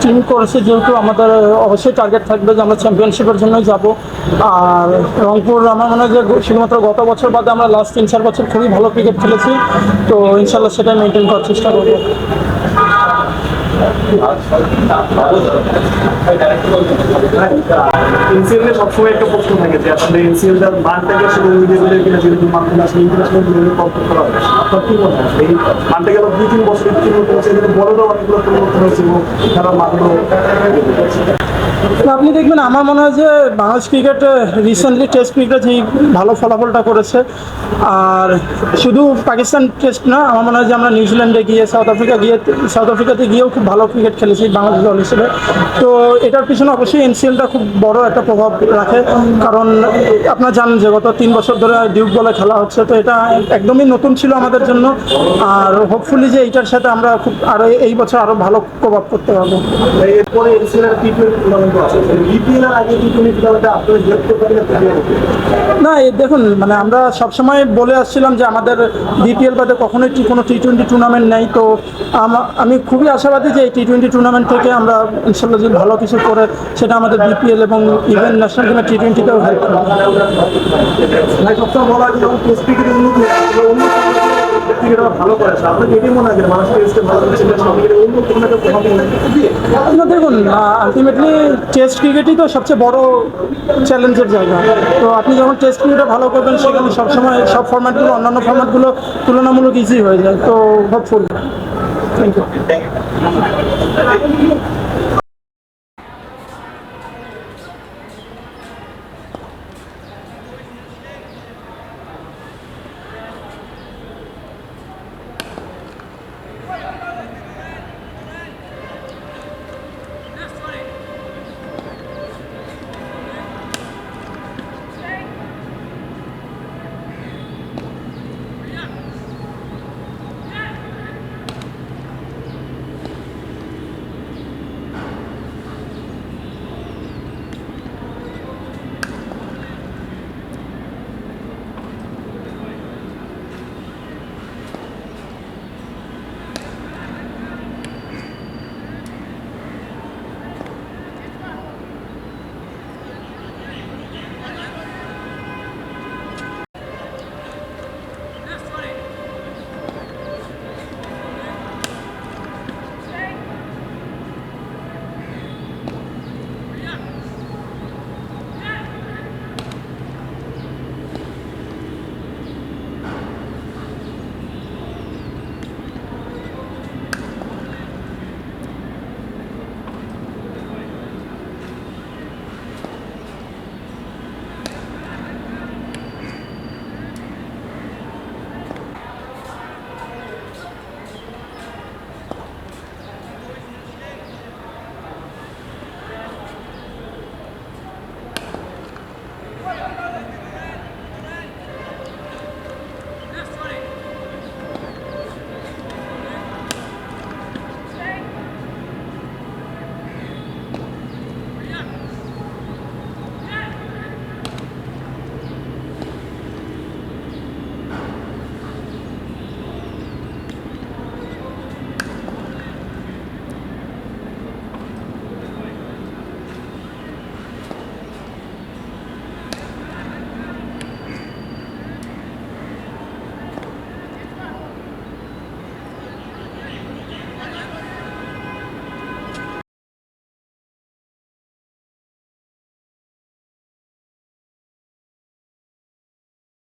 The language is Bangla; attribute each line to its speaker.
Speaker 1: টিম করেছে যেহেতু আমাদের অবশ্যই টার্গেট থাকবে যে আমরা চ্যাম্পিয়নশিপের জন্যই যাব। আর রংপুর, আমার মনে হয় যে শুধুমাত্র গত বছর বাদে আমরা লাস্ট তিন চার বছর খুবই ভালো ক্রিকেট খেলেছি। তো ইনশাল্লাহ সেটা মেনটেন করার চেষ্টা করব।
Speaker 2: এনসিএল সবসময় একটা প্রশ্ন থাকে যে মনে হয়? মানটা গেল দুই তিন বছর অনেকগুলো পরিবর্তন হয়েছে এবং তারা মানগুলো
Speaker 1: তো আপনি দেখবেন, আমার মনে হয় যে Bangladesh cricket recently test cricket এই ভালো ফলাফলটা করেছে, আর শুধু পাকিস্তান টেস্ট না, আমার মনে হয় যে আমরা নিউজিল্যান্ডে গিয়ে সাউথ আফ্রিকা গিয়ে সাউথ আফ্রিকাতে গিয়েও খুব ভালো ক্রিকেট খেলেছি, বাংলাদেশ দল হিসেবে। তো এটার পিছনে অবশ্যই এনসিএলটা খুব বড় একটা প্রভাব রাখে, কারণ আপনারা জানেন যে গত তিন বছর ধরে ডিউক বলে খেলা হচ্ছে, তো এটা একদমই নতুন ছিল আমাদের জন্য। আর হোপফুলি যে এইটার সাথে আমরা খুব আরও এই বছর আরও ভালো প্রভাব করতে পারব।
Speaker 2: এরপরে এনসিএল টি টোয়েন্টি টুর্নামেন্ট আছে? বিপিএল আগে টি টোয়েন্টি টুর্নামেন্টে আপনারা হেল্প পারেন
Speaker 1: না দেখুন মানে আমরা সবসময় বলে আসছিলাম যে আমাদের বিপিএল বাদে কখনোই কোনো টি টোয়েন্টি টুর্নামেন্ট নেই। তো আমা- খুবই আশাবাদী যে এই টি টোয়েন্টি টুর্নামেন্ট থেকে আমরা ইনশাল্লাহ যদি ভালো কিছু করে সেটা আমাদের বিপিএল এবং ইভেন ন্যাশনাল টিমের টি টোয়েন্টিতেও হেল্প করবে। না, দেখুন আলটিমেটলি টেস্ট ক্রিকেটই তো সবচেয়ে বড় চ্যালেঞ্জের জায়গা। তো আপনি যখন টেস্ট ক্রিকেটে ভালো করবেন, সেখানে সবসময় সব ফর্ম্যাটগুলো অন্যান্য ফর্ম্যাটগুলো তুলনামূলক ইজি হয়ে যায়। তো হোপফুল থ্যাংক ইউ